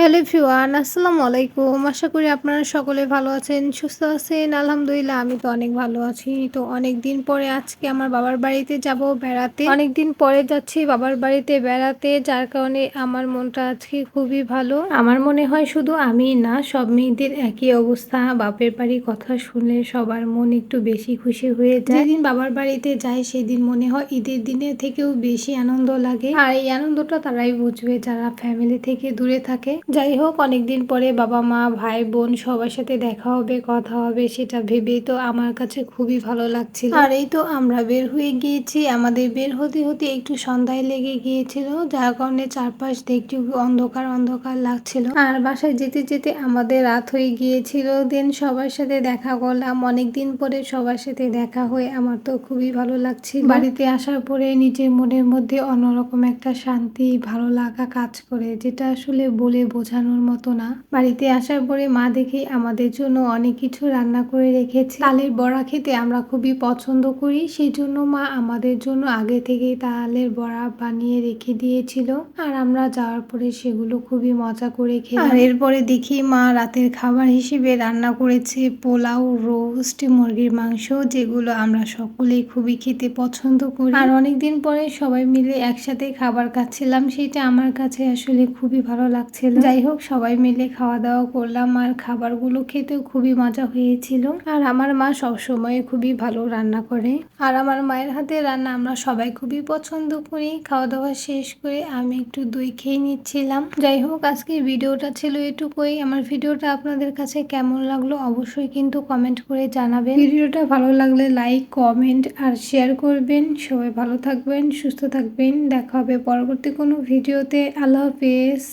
Hello ফিওয়ান আসসালামু আলাইকুম। আশা করি আপনারা সকলে ভালো আছেন, সুস্থ আছেন। আলহামদুলিল্লাহ, আমি তো অনেক ভালো আছি। তো অনেক দিন পরে আজকে আমার বাবার বাড়িতে যাব বেড়াতে। অনেক দিন পরে যাচ্ছি বাবার বাড়িতে বেড়াতে, যার কারণে আমার মনটা আজকে খুবই ভালো। আমার মনে হয় শুধু আমি না, সব মেয়েদের একই অবস্থা। বাপের বাড়ির কথা শুনলে সবার মন একটু বেশি খুশি হয়ে যায়। যেদিন বাবার বাড়িতে যায় সেদিন মনে হয় ঈদের দিনের থেকেও বেশি আনন্দ লাগে। আর এই আনন্দটা তারাই বুঝবে যারা ফ্যামিলি থেকে দূরে থাকে। যাই হোক অনেকদিন পরে বাবা মা ভাই বোন সবার সাথে দেখা হবে কথা হবে সেটা ভেবেই তো আমার কাছে খুবই ভালো লাগছিল। আর এই তো আমরা বের হয়ে গিয়েছি। আমাদের বের হতে হতে একটু সন্ধ্যায় লেগে গিয়েছিল যার কারণে চারপাশ দেখতে অন্ধকার অন্ধকার লাগছিল। আর বাসায় যেতে যেতে আমাদের রাত হয়ে গিয়েছিল দেন সবার সাথে দেখা করলাম। অনেকদিন পরে সবার সাথে দেখা হয়ে আমার তো খুবই ভালো লাগছিল। বাড়িতে আসার পরে নিজের মনের মধ্যে অন্যরকম একটা শান্তি ভালো লাগা কাজ করে যেটা আসলে বলে বোঝানোর মতো না। বাড়িতে আসার পরে মা দেখে আমাদের জন্য অনেক কিছু রান্না করে রেখেছে। তালের বড়া খেতে আমরা খুবই পছন্দ করি সেই জন্য মা আমাদের জন্য আগে থেকেই তালের বড়া বানিয়ে রেখে দিয়েছিল। আর আমরা যাওয়ার পরে সেগুলো খুবই মজা করে খেয়ে আর এরপরে দেখি মা রাতের খাবার হিসেবে রান্না করেছে পোলাও, রোস্ট, মুরগির মাংস, যেগুলো আমরা সকলেই খুবই খেতে পছন্দ করি। আর অনেকদিন পরে সবাই মিলে একসাথে খাবার খাচ্ছিলাম, সেটা আমার কাছে আসলে খুবই ভালো লাগছিল। যাই হোক, সবাই মিলে খাওয়া দাওয়া করলাম আর খাবারগুলো খেতেও খুবই মজা হয়েছিল। আর আমার মা সবসময় খুবই ভালো রান্না করে। আর আমার মায়ের হাতে রান্না আমরা সবাই খুবই পছন্দ করি। খাওয়া দাওয়া শেষ করে আমি একটু দই খেয়ে নিচ্ছিলাম। যাই হোক আজকে ভিডিওটা ছিল এটুকুই। আমার ভিডিওটা আপনাদের কাছে কেমন লাগল অবশ্যই কিন্তু কমেন্ট করে জানাবেন। ভিডিওটা ভালো লাগলে লাইক, কমেন্ট আর শেয়ার করবেন। সবাই ভালো থাকবেন, সুস্থ থাকবেন। দেখা হবে পরবর্তী কোনো ভিডিওতে। আল্লাহ হাফেজ।